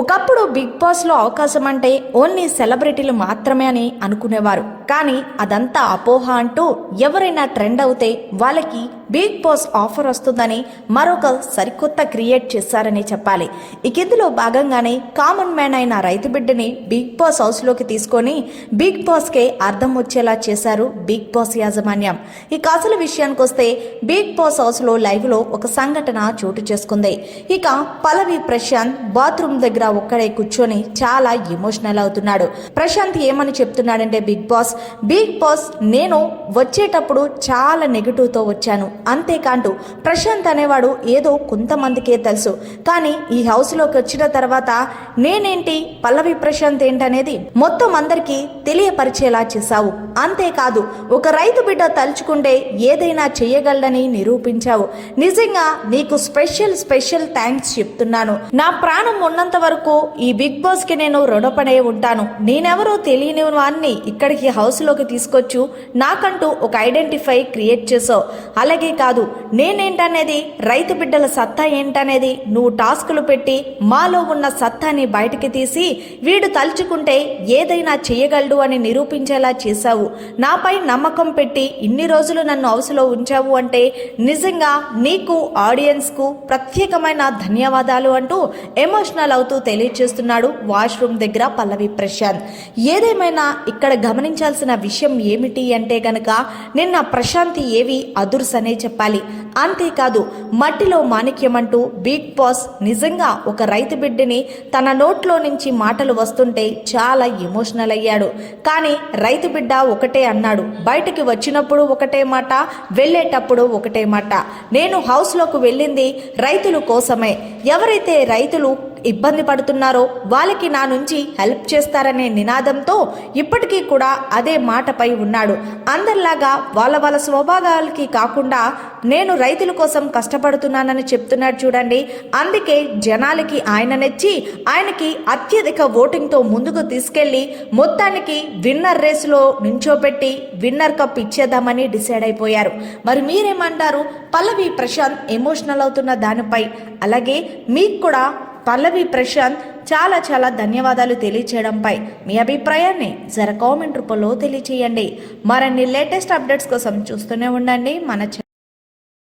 ఒకప్పుడు బిగ్ బాస్లో అవకాశం అంటే ఓన్లీ సెలబ్రిటీలు మాత్రమే అని అనుకునేవారు. కానీ అదంతా అపోహ అంటూ ఎవరైనా ట్రెండ్ అవుతే వాళ్ళకి బిగ్ బాస్ ఆఫర్ వస్తుందని మరొక సరికొత్త క్రియేట్ చేశారని చెప్పాలి. ఇక ఇందులో భాగంగానే కామన్ మ్యాన్ అయిన రైతు బిడ్డని బిగ్ బాస్ హౌస్లోకి తీసుకొని బిగ్ బాస్కే అర్థం వచ్చేలా చేశారు బిగ్ బాస్ యాజమాన్యం. ఇక అసలు విషయానికి వస్తే బిగ్ బాస్ హౌస్లో లైవ్లో ఒక సంఘటన చోటు చేసుకుంది. ఇక పలవి ప్రశాంత్ బాత్రూమ్ దగ్గర ఒక్కడే కూర్చొని చాలా ఎమోషనల్ అవుతున్నాడు. ప్రశాంత్ ఏమని చెప్తున్నాడంటే బిగ్ బాస్ బిగ్ బాస్ నేను వచ్చేటప్పుడు చాలా నెగిటివ్తో వచ్చాను. అంతేకాదు ప్రశాంత్ అనేవాడు ఏదో కొంతమందికే తెలుసు. కానీ ఈ హౌస్లోకి వచ్చిన తర్వాత నేనేంటి? పల్లవి ప్రశాంత్ ఏంటనేది మొత్తం అందరికీ తెలియపరిచేలా చేశావు. అంతేకాదు ఒక రైతు బిడ్డ తలుచుకుంటే ఏదైనా చేయగలడని నిరూపించావు. నిజంగా నీకు స్పెషల్ స్పెషల్ థ్యాంక్స్ చెప్తున్నాను. నా ప్రాణం ఉన్నంత వరకు ఈ బిగ్ బాస్కి నేను రుణపడే ఉంటాను. నేనెవరో తెలియని వాడిని ఇక్కడికి హౌస్లోకి తీసుకొచ్చు. నాకంటూ ఒక ఐడెంటిఫై క్రియేట్ చేసావు అలాగే కాదు నేనేంటనేది? రైతు బిడ్డల సత్తా ఏంటనేది? నువ్వు టాస్కులు పెట్టి మాలో ఉన్న సత్తాని బయటికి తీసి వీడు తలుచుకుంటే ఏదైనా చేయగలడు అని నిరూపించేలా చేశావు. నాపై నమ్మకం పెట్టి ఇన్ని రోజులు నన్ను హౌస్లో ఉంచావు అంటే నిజంగా నీకు ఆడియన్స్కు ప్రత్యేకమైన ధన్యవాదాలు అంటూ ఎమోషనల్ అవుతూ తెలియజేస్తున్నాడు వాష్రూమ్ దగ్గర పల్లవి ప్రశాంత్. ఏదేమైనా ఇక్కడ గమనించాల్సిన విషయం ఏమిటి అంటే గనక నిన్న ప్రశాంతి ఏవి అదుర్స్ అనే చెప్పాలి. అంతేకాదు మట్టిలో మాణిక్యమంటూ బిగ్ బాస్ నిజంగా ఒక రైతు బిడ్డని తన నోట్లో నుంచి మాటలు వస్తుంటే చాలా ఎమోషనల్ అయ్యాడు. కానీ రైతు బిడ్డ ఒకటే అన్నాడు. బయటకి వచ్చినప్పుడు ఒకటే మాట వెళ్ళేటప్పుడు ఒకటే మాట. నేను హౌస్లోకి వెళ్ళింది రైతుల కోసమే. ఎవరైతే రైతులు ఇబ్బంది పడుతున్నారో వాళ్ళకి నా నుంచి హెల్ప్ చేస్తారనే నినాదంతో ఇప్పటికీ కూడా అదే మాటపై ఉన్నాడు. అందరిలాగా వాళ్ళ వాళ్ళ స్వభావాలకి కాకుండా నేను రైతుల కోసం కష్టపడుతున్నానని చెప్తున్నాడు చూడండి. అందుకే జనాలకి ఆయన నెచ్చి ఆయనకి అత్యధిక ఓటింగ్తో ముందుకు తీసుకెళ్ళి మొత్తానికి విన్నర్ రేసులో నించోపెట్టి విన్నర్ కప్ ఇచ్చేద్దామని డిసైడ్ అయిపోయారు. మరి మీరేమంటారు? పల్లవి ప్రశాంత్ ఎమోషనల్ అవుతున్న దానిపై. అలాగే మీకు కూడా పల్లవి ప్రశాంత్ చాలా చాలా ధన్యవాదాలు తెలియచేయడంపై మీ అభిప్రాయాన్ని జర కామెంట్ రూపంలో తెలియచేయండి. మరిన్ని లేటెస్ట్ అప్డేట్స్ కోసం చూస్తూనే ఉండండి. మన